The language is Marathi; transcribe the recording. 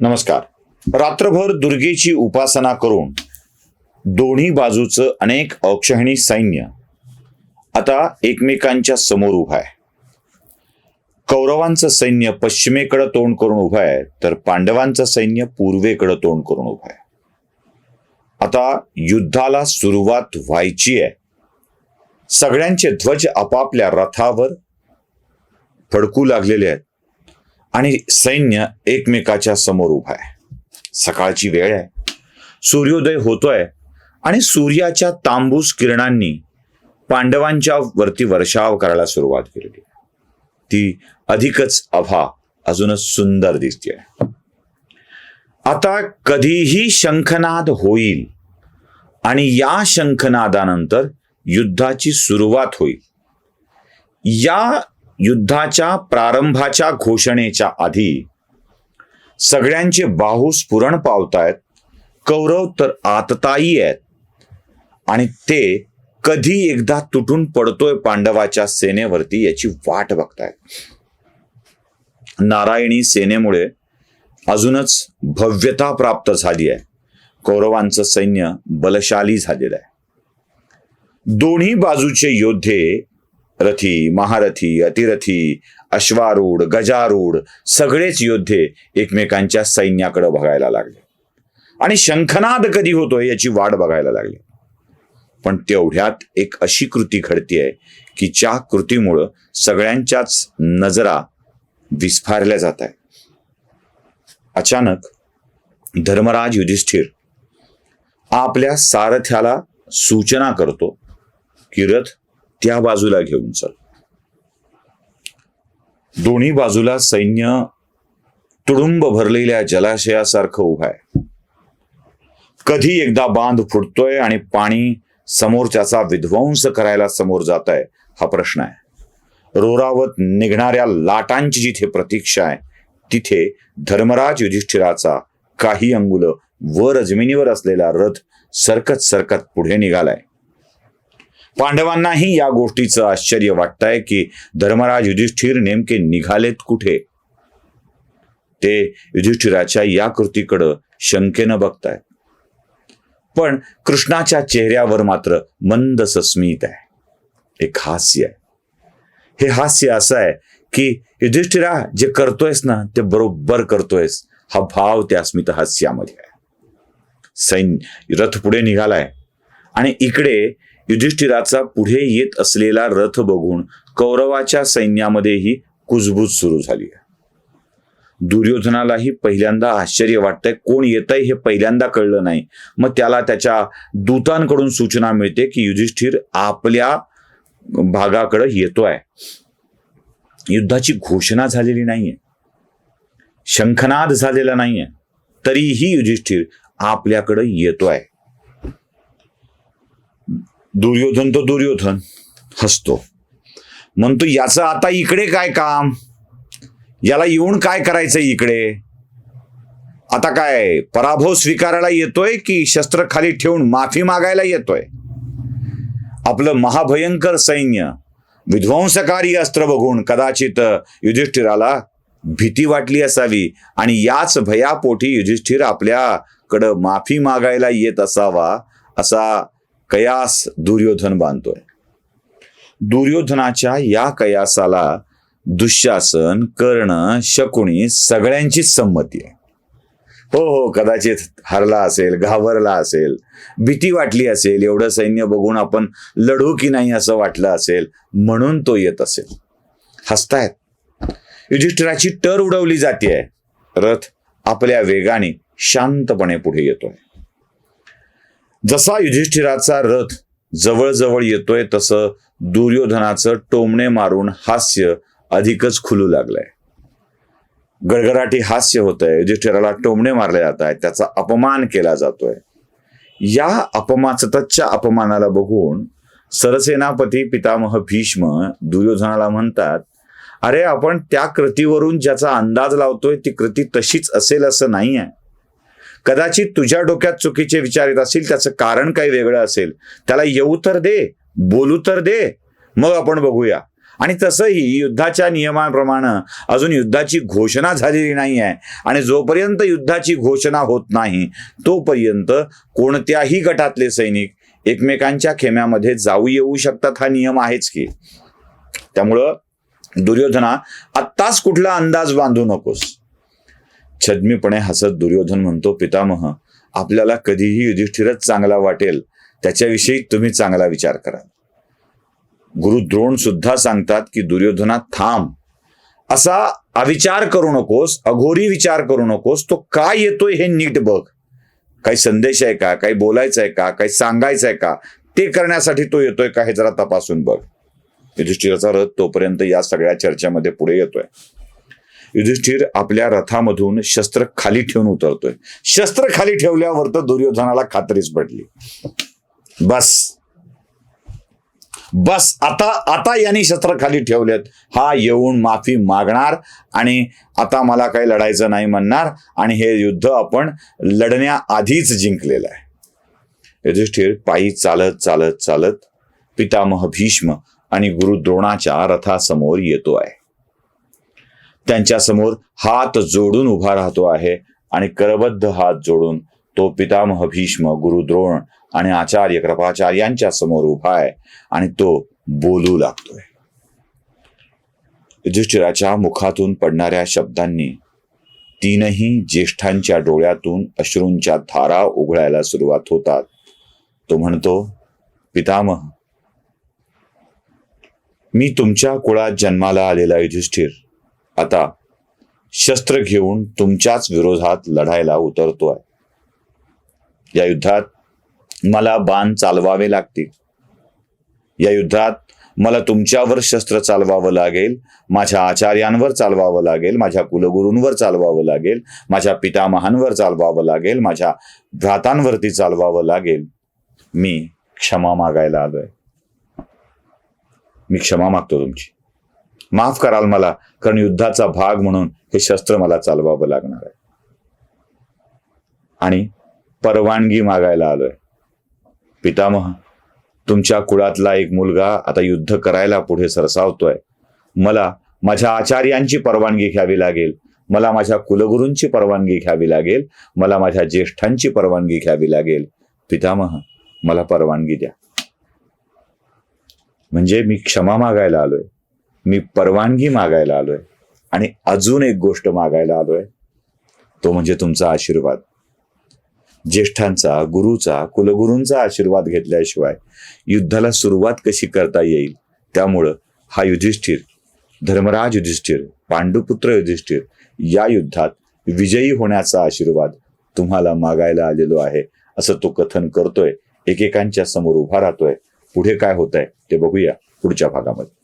नमस्कार. रात्रभर दुर्गेची उपासना करून दोन्ही बाजूचं अनेक अक्षहिणी सैन्य आता एकमेकांच्या समोर उभं आहे. कौरवांचं सैन्य पश्चिमेकडे तोंड करून उभं आहे तर पांडवांचं सैन्य पूर्वेकडे तोंड करून उभं आहे. आता युद्धाला सुरुवात व्हायची आहे. सगळ्यांचे ध्वज आपापल्या रथावर फडकू लागलेले आहेत. आणि सैन्य एकमेकाच्या समोर उभा आहे. सकाळची वेळ आहे. सूर्योदय होतोय आणि सूर्याच्या तांबूस किरणांनी पांडवांच्या वरती वर्षाव करायला सुरुवात केलेली ती अधिकच अभा अजूनच सुंदर दिसते आता कधीही शंखनाद होईल आणि या शंखनादानंतर युद्धाची सुरुवात होईल. या युद्धाच्या प्रारंभाच्या घोषणेच्या आधी सगळ्यांचे बाहू स्फुरण पावतायत कौरव तर आतताई आहेत. आणि ते कधी एकदा तुटून पडतोय पांडवाच्या सेनेवरती याची वाट बघतायत. नारायणी सेनेमुळे अजूनच भव्यता प्राप्त झाली आहे. कौरवांचं सैन्य बलशाली झालेलं आहे. दोन्ही बाजूचे योद्धे रथी महारथी अतिरथी अश्वारूढ गजारूढ सगळेच योद्धे एकमेकांच्या सैन्याकडे बघायला लागले. आणि शंखनाद कधी होतोय याची वाट बघायला लागली. पण तेवढ्यात एक अशी कृती घडतीये की ज्या कृतीमुळं सगळ्यांच्याच नजरा विस्फारल्या जात आहे अचानक धर्मराज युधिष्ठिर आपल्या सारथ्याला सूचना करतो की रथ त्या बाजूला घेऊन चल. दोन्ही बाजूला सैन्य तुडुंब भरलेल्या जलाशयासारखं उभं आहे. कधी एकदा बांध फुटतोय आणि पाणी समोरच्याचा विध्वंस करायला समोर जात आहे हा प्रश्न आहे. रोरावत निघणाऱ्या लाटांची जिथे प्रतीक्षा आहे तिथे धर्मराज युधिष्ठिराचा काही अंगुल वर जमिनीवर असलेला रथ सरकत सरकत पुढे निघालाय. पांडवांनाही या गोष्टीचं आश्चर्य वाटतंय की धर्मराज युधिष्ठिर नेमके निघालेत कुठे? ते युधिष्ठिराच्या या कृतीकडं शंकेनं बघतायत पण कृष्णाच्या चेहऱ्यावर मात्र मंद सस्मित आहे. एक हास्य आहे. हे हास्य असं आहे की युधिष्ठिरा जे करतोयस ना ते बरोबर करतोयस. हा भाव त्या स्मित हास्यामध्ये आहे. सैन्य रथ पुढे निघालाय. आणि इकडे युधिष्ठिराचा पुढे येत असलेला रथ बघून कौरवाच्या सैन्यामध्येही कुजबूज सुरू झाली आहे. दुर्योधनालाही पहिल्यांदा आश्चर्य वाटतंय. कोण येतंय हे पहिल्यांदा कळलं नाही. मग त्याला त्याच्या दूतांकडून सूचना मिळते की युधिष्ठिर आपल्या भागाकडे येतोय. युद्धाची घोषणा झालेली नाहीये. शंखनाद झालेला नाहीये. तरीही युधिष्ठिर आपल्याकडे येतोय. दुर्योधन तो दुर्योधन हसतो. म्हणतो याचं आता इकडे काय काम? याला येऊन काय करायचं इकडे? आता काय पराभव स्वीकारायला येतोय की शस्त्र खाली ठेवून माफी मागायला येतोय? आपलं महाभयंकर सैन्य विध्वंसकारी अस्त्र बघून कदाचित युधिष्ठिराला भीती वाटली असावी आणि याच भयापोटी युधिष्ठिर आपल्याकडं माफी मागायला येत असावा असा कयास दुर्योधन बांधतोय? दुर्योधनाच्या या कयासाला दुःशासन कर्ण शकुणी सगळ्यांचीच संमती आहे. हो हो कदाचित हरला असेल घाबरला असेल भीती वाटली असेल एवढं सैन्य बघून आपण लढू की नाही असं वाटलं असेल म्हणून तो येत असेल. हसतायत. युधिष्ठिराची टर उडवली जाते रथ आपल्या वेगाने शांतपणे पुढे येतोय. जसा युधिष्ठिराचा रथ जवळजवळ येतोय तसं दुर्योधनाचं टोमणे मारून हास्य अधिकच खुलू लागलंय. गडगडाटी हास्य होत आहे युधिष्ठिराला टोमणे मारले जात आहेत त्याचा अपमान केला जातोय. या अपमासतच्या अपमानाला बघून सरसेनापती पितामह भीष्म दुर्योधनाला म्हणतात अरे आपण त्या कृतीवरून ज्याचा अंदाज लावतोय ती कृती तशीच असेल असं नाही आहे कदाचित तुझ्या डोक्यात चुकीचे विचार येत असतील त्याचं कारण काही वेगळं असेल. त्याला येऊ तर दे बोलू तर दे मग आपण बघूया. आणि तसंही युद्धाच्या नियमाप्रमाणे अजून युद्धाची घोषणा झालेली नाही आहे. आणि जोपर्यंत युद्धाची घोषणा होत नाही तोपर्यंत कोणत्याही गटातले सैनिक एकमेकांच्या खेम्यामध्ये जाऊ येऊ शकतात हा नियम आहेच की. त्यामुळं दुर्योधना आत्ताच कुठला अंदाज बांधू नकोस. छद्मीपणे हसत दुर्योधन म्हणतो पितामह आपल्याला कधीही युधिष्ठिरच चांगला वाटेल. त्याच्याविषयी तुम्ही चांगला विचार करा. गुरु द्रोण सुद्धा सांगतात की दुर्योधना थांब. असा अविचार करू नकोस अघोरी विचार करू नकोस. तो काय येतोय हे नीट बघ. काही संदेश आहे का? काही बोलायचं आहे का? काही सांगायचं आहे का? ते करण्यासाठी तो येतोय का हे जरा तपासून बघ. युधिष्ठिराचा रथ तोपर्यंत या सगळ्या चर्चेमध्ये पुढे येतोय. युधिष्ठिर आपल्या रथामधून शस्त्र खाली ठेवून उतरतोय. शस्त्र खाली ठेवल्यावर तर दुर्योधनाला खात्रीच पडली. बस. बस आता आता यांनी शस्त्र खाली ठेवलेत हा येऊन माफी मागणार आणि आता मला काही लढायचं नाही म्हणणार आणि हे युद्ध आपण लढण्याआधीच जिंकलेलं आहे. युधिष्ठिर पायी चालत चालत चालत पितामह भीष्म आणि गुरु द्रोणाच्या रथासमोर येतो आहे. त्यांच्यासमोर हात जोडून उभा राहतो आहे आणि करबद्ध हात जोडून तो पितामह भीष्म गुरु द्रोण आणि आचार्य कृपाचार्यांच्या समोर उभा आहे आणि तो बोलू लागतोय. युधिष्ठिराच्या मुखातून पडणाऱ्या शब्दांनी तीनही ज्येष्ठांच्या डोळ्यातून अश्रूंच्या धारा उघडायला सुरुवात होतात. तो म्हणतो पितामह मी तुमच्या कुळात जन्माला आलेला युधिष्ठिर. आता शस्त्र घेऊन तुमच्याच विरोधात लढायला उतरतोय. या युद्धात मला बाण चालवावे लागतील. या युद्धात मला तुमच्यावर शस्त्र चालवावं लागेल माझ्या आचार्यांवर चालवावं लागेल माझ्या कुलगुरूंवर चालवावं लागेल माझ्या पितामहांवर चालवावं लागेल माझ्या भ्रातांवरती चालवावं लागेल. मी क्षमा मागायला आलोय. मी क्षमा मागतो तुमची. माफ कराल मला कारण युद्धाचा भाग म्हणून हे शस्त्र मला चालवावं लागणार आहे. आणि परवानगी मागायला आलोय. पितामह तुमच्या कुळातला एक मुलगा आता युद्ध करायला पुढे सरसावतोय. मला माझ्या आचार्यांची परवानगी घ्यावी लागेल. मला माझ्या कुलगुरूंची परवानगी घ्यावी लागेल. मला माझ्या ज्येष्ठांची परवानगी घ्यावी लागेल. पितामह मला परवानगी द्या. म्हणजे मी क्षमा मागायला आलोय. मी परवानगी मागायला आलोय आणि अजून एक गोष्ट मागायला आलोय. तो म्हणजे तुमचा आशीर्वाद. ज्येष्ठांचा गुरुचा कुलगुरूंचा आशीर्वाद घेतल्याशिवाय युद्धाला सुरुवात कशी करता येईल? त्यामुळं हा युधिष्ठिर धर्मराज युधिष्ठिर पांडुपुत्र युधिष्ठिर या युद्धात विजयी होण्याचा आशीर्वाद तुम्हाला मागायला आलेलो आहे असं तो कथन करतोय. एकेकांच्या समोर उभा राहतोय. पुढे काय होत आहे ते बघूया पुढच्या भागामध्ये.